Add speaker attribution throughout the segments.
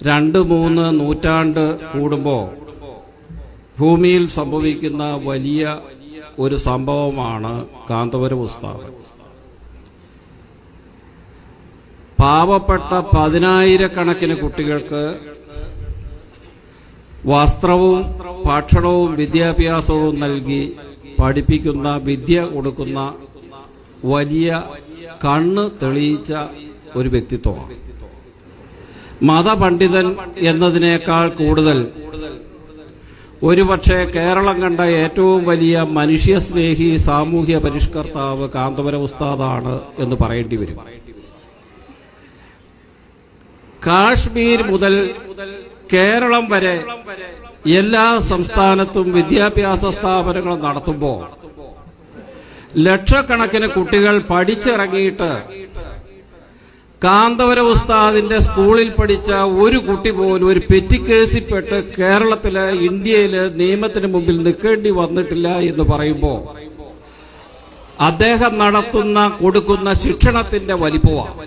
Speaker 1: രണ്ട് മൂന്ന് നൂറ്റാണ്ട് കൂടുമ്പോ ഭൂമിയിൽ സംഭവിക്കുന്ന വലിയ ഒരു സംഭവമാണ് കാന്തപുരം പുസ്തകം പാവപ്പെട്ട പതിനായിരക്കണക്കിന് കുട്ടികൾക്ക് വസ്ത്രവും ഭക്ഷണവും വിദ്യാഭ്യാസവും നൽകി പഠിപ്പിക്കുന്ന വിദ്യ കൊടുക്കുന്ന വലിയ കണ്ണ് തെളിയിച്ച ഒരു വ്യക്തിത്വമാണ്. മതപണ്ഡിതൻ എന്നതിനേക്കാൾ കൂടുതൽ. ഒരുപക്ഷെ കേരളം കണ്ട ഏറ്റവും വലിയ മനുഷ്യസ്നേഹി സാമൂഹ്യ പരിഷ്കർത്താവ് കാന്തപുര ഉസ്താദാണ് എന്ന് പറയേണ്ടി വരും. കാശ്മീർ മുതൽ കേരളം വരെ എല്ലാ സംസ്ഥാനത്തും വിദ്യാഭ്യാസ സ്ഥാപനങ്ങൾ നടത്തുമ്പോൾ ലക്ഷക്കണക്കിന് കുട്ടികൾ പഠിച്ചിറങ്ങിയിട്ട് കാന്തവര ഉസ്താദിന്റെ സ്കൂളിൽ പഠിച്ച ഒരു കുട്ടി പോലും ഒരു പെറ്റിക്കേസിൽപ്പെട്ട് കേരളത്തിൽ ഇന്ത്യയിൽ നിയമത്തിന് മുമ്പിൽ നിൽക്കേണ്ടി വന്നിട്ടില്ല എന്ന് പറയുമ്പോൾ അദ്ദേഹം നടത്തുന്ന കൊടുക്കുന്ന ശിക്ഷണത്തിന്റെ വലിപ്പമാണ്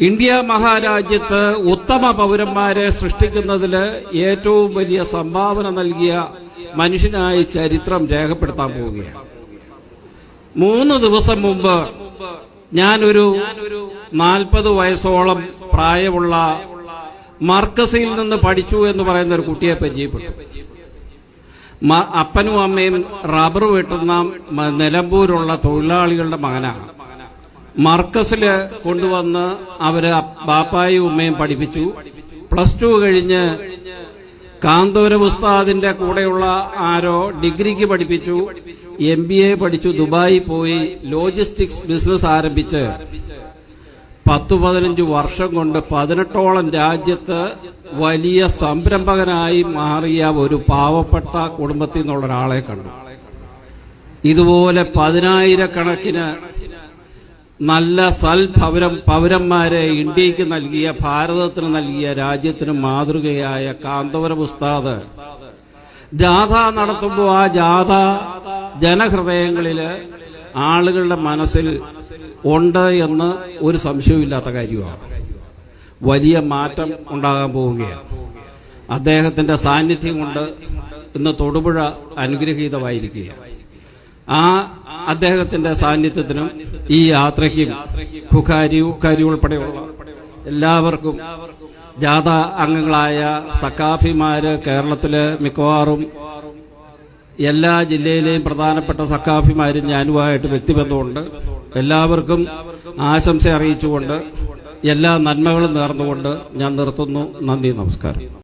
Speaker 1: ഇന്ത്യ മഹാരാജ്യത്ത് ഉത്തമ പൗരന്മാരെ സൃഷ്ടിക്കുന്നതിൽ ഏറ്റവും വലിയ സംഭാവന നൽകിയ മനുഷ്യനായി ചരിത്രം രേഖപ്പെടുത്താൻ പോവുകയാണ്. മൂന്ന് ദിവസം മുമ്പ് ഞാനൊരു നാൽപ്പത് വയസ്സോളം പ്രായമുള്ള മർക്കസിൽ നിന്ന് പഠിച്ചു എന്ന് പറയുന്ന ഒരു കുട്ടിയെ പരിചയപ്പെട്ടു. അപ്പനും അമ്മയും റബ്ബർ വെട്ടുന്ന നിലമ്പൂരുള്ള തൊഴിലാളികളുടെ മകനാണ്. മർക്കസിൽ കൊണ്ടുവന്ന് അവർ ബാപ്പായും ഉമ്മയും പഠിപ്പിച്ചു. പ്ലസ് ടു കഴിഞ്ഞ് കാന്തോര ഉസ്താദിന്റെ കൂടെയുള്ള ആരോ ഡിഗ്രിക്ക് പഠിപ്പിച്ചു. എം ബി എ പഠിച്ചു. ദുബായി പോയി. ലോജിസ്റ്റിക്സ് ബിസിനസ് ആരംഭിച്ച് പത്തു പതിനഞ്ച് വർഷം കൊണ്ട് പതിനെട്ടോളം രാജ്യത്ത് വലിയ സംരംഭകനായി മാറിയ ഒരു പാവപ്പെട്ട കുടുംബത്തിൽ നിന്നുള്ള ഒരാളെ കണ്ടു. ഇതുപോലെ പതിനായിരക്കണക്കിന് നല്ല സൽഭവരം പൗരന്മാരെ ഇന്ത്യയ്ക്ക് നൽകിയ ഭാരതത്തിന് നൽകിയ രാജ്യത്തിന് മാതൃകയായ കാന്തപുരം ഉസ്താദ് ജാഥ നടത്തുമ്പോൾ ആ ജാഥ ജനഹൃദയങ്ങളിൽ ആളുകളുടെ മനസ്സിൽ ഉണ്ട് എന്ന് ഒരു സംശയമില്ലാത്ത കാര്യമാണ്. വലിയ മാറ്റം ഉണ്ടാകാൻ പോവുകയാണ്. അദ്ദേഹത്തിന്റെ സാന്നിധ്യം കൊണ്ട് ഇന്ന് തൊടുപുഴ അനുഗ്രഹീതമായിരിക്കുകയാണ്. ആ അദ്ദേഹത്തിന്റെ സാന്നിധ്യത്തിനും ഈ യാത്രയ്ക്കും ഖുഖാരി ഉഖാരി ഉൾപ്പെടെയുള്ള എല്ലാവർക്കും ജാഥ അംഗങ്ങളായ സക്കാഫിമാര് കേരളത്തിൽ മിക്കവാറും എല്ലാ ജില്ലയിലെയും പ്രധാനപ്പെട്ട സക്കാഫിമാരും ഞാനുമായിട്ട് വ്യക്തിബന്ധമുണ്ട്. എല്ലാവർക്കും ആശംസ അറിയിച്ചുകൊണ്ട് എല്ലാ നന്മകളും നേർന്നുകൊണ്ട് ഞാൻ നിർത്തുന്നു. നന്ദി നമസ്കാരം.